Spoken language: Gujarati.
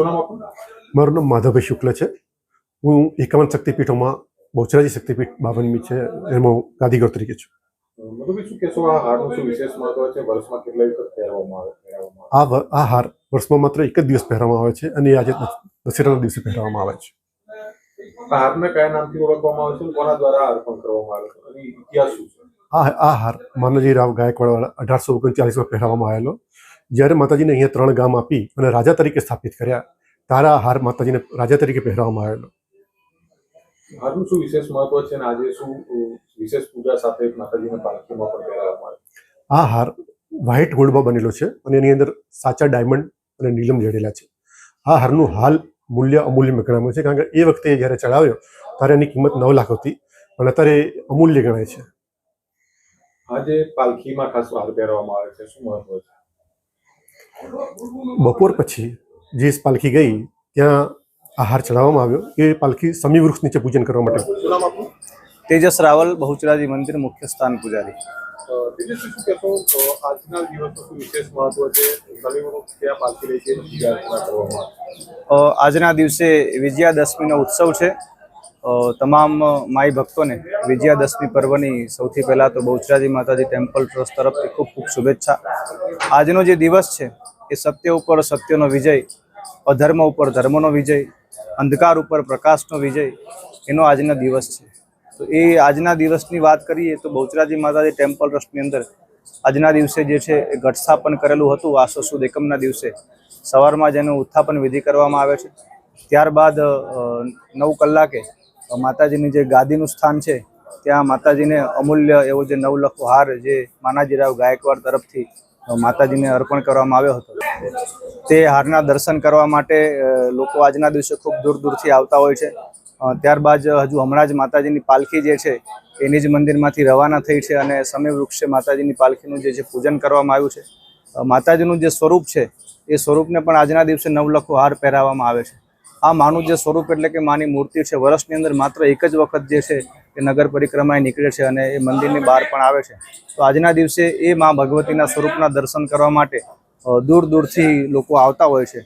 શું નામ આપનું મારું નામ માધવભાઈ શુક્લ છે. હું એકાવન શક્તિપીઠોમાં બહુચરાજી શક્તિપીઠ બાવનમી છે એમાં હું ગાદીગર તરીકે છું. આ હાર વર્ષમાં માત્ર એક જ દિવસ પહેરવામાં આવે છે અને આજે દશેરાના દિવસે પહેરવામાં આવે છે. આ હારને કયા નામથી ઓળખવામાં આવે છે કોના દ્વારા અર્પણ કરવામાં આવે છે? અને ઇતિહાસ શું છે? આ આ હાર માનવજી રાવ ગાયકવાડ અઢારસો ઓગણચાલીસમાં પહેરવામાં આવેલો. જ્યારે માતાજીને અહીંયા ત્રણ ગામ આપી અને રાજા તરીકે સ્થાપિત કર્યા તારા હાર માતાજીને રાજા તરીકે પહેરવામાં આવેલો. હારનું શું વિશેષ મહત્વ છે અને આજે શું વિશેષ પૂજા સાથે માતાજીને પાલખીમાં પણ પહેરાવવામાં આવે? આ હાર વ્હાઇટ ગોલ્ડમાં બનેલો છે અને એની અંદર સાચા ડાયમંડ અને નીલમ જડેલા છે. આ હારનું હાલ મૂલ્ય અમૂલ્ય ગણાવ્યું છે કારણ કે એ વખતે જ્યારે ચડાવ્યો ત્યારે એની કિંમત નવ લાખ હતી પણ અત્યારે અમૂલ્ય ગણાય છે. આજે પાલખીમાં ખાસ હાર પહેરવામાં આવે છે. શું મહત્વ છે? બપોર પછી જે પાલખી ગઈ ત્યાં આહાર હાર ચડાવવામાં આવ્યો. એ પાલખી સમી વૃક્ષ નીચે પૂજન કરવા માટે. તેજસ રાવલ બહુચરાજી મંદિર મુખ્ય સ્થાન પૂજારી. આજના દિવસે વિજયાદશમીનો ઉત્સવ છે. તમામ માઈ ભક્તોને વિજયાદશમી પર્વની સૌથી પહેલાં તો બહુચરાજી માતાજી ટેમ્પલ ટ્રસ્ટ તરફથી ખૂબ ખૂબ શુભેચ્છા. આજનો જે દિવસ છે એ સત્ય ઉપર સત્યનો વિજય, અધર્મ ઉપર ધર્મનો વિજય, અંધકાર ઉપર પ્રકાશનો વિજય એનો આજનો દિવસ છે. તો એ આજના દિવસની વાત કરીએ તો બહુચરાજી માતાજી ટેમ્પલ ટ્રસ્ટની અંદર આજના દિવસે જે છે એ ઘટસ્થાપન કરેલું હતું આસો સુદ એકમના દિવસે. સવારમાં જેનું ઉત્થાપન વિધિ કરવામાં આવે છે. ત્યારબાદ નવ કલાકે માતાજીની જે ગાદીનું સ્થાન છે, ત્યાં માતાજીને અમૂલ્ય એવો જે નવલખો હાર જે માનાજીરાવ ગાયકવાડ તરફથી માતાજીને અર્પણ કરવામાં આવ્યો હતો. તે હારના દર્શન કરવા માટે લોકો આજના દિવસે ખૂબ દૂર દૂરથી આવતા હોય છે. ત્યારબાદ હજુ હમણાં જ માતાજીની પાલખી જે છે, એની જ મંદિરમાંથી રવાના થઈ છે અને સમય વૃક્ષે માતાજીની પાલખીનું જે છે પૂજન કરવામાં આવ્યું છે. માતાજીનું જે સ્વરૂપ છે, એ સ્વરૂપને પણ આજના દિવસે નવલખો હાર પહેરાવવામાં આવે છે. આ માનું જે સ્વરૂપ એટલે કે માની મૂર્તિ છે, વર્ષની અંદર માત્ર એક જ વખત જે છે એ નગર પરિક્રમાએ નીકળે છે અને એ મંદિરની બહાર પણ આવે છે. તો આજના દિવસે એ મા ભગવતીના સ્વરૂપના દર્શન કરવા માટે દૂર દૂરથી લોકો આવતા હોય છે.